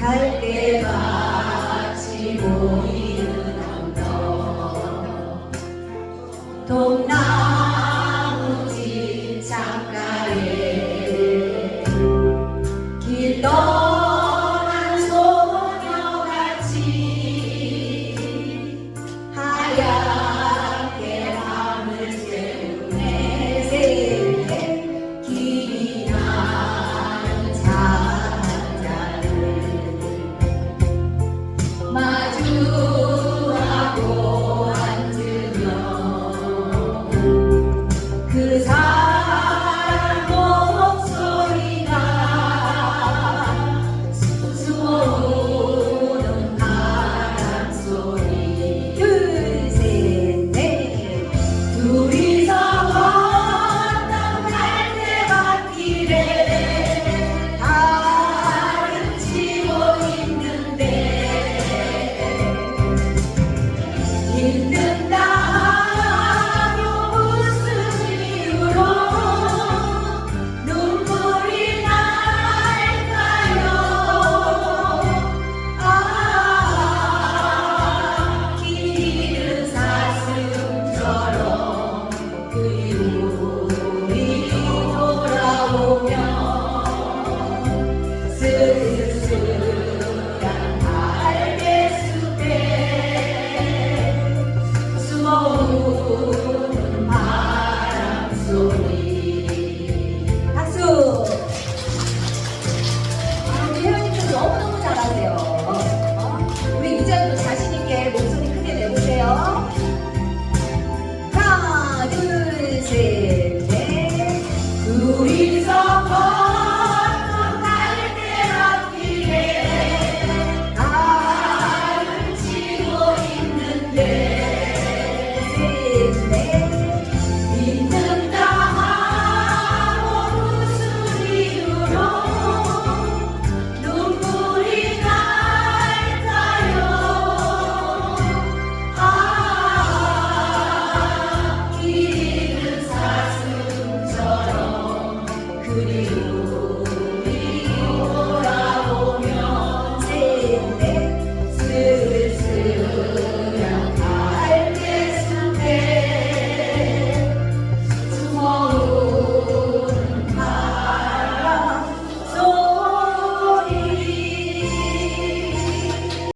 갈 때마치 모이는 언덕. 동남 Руї Hallelujah. you.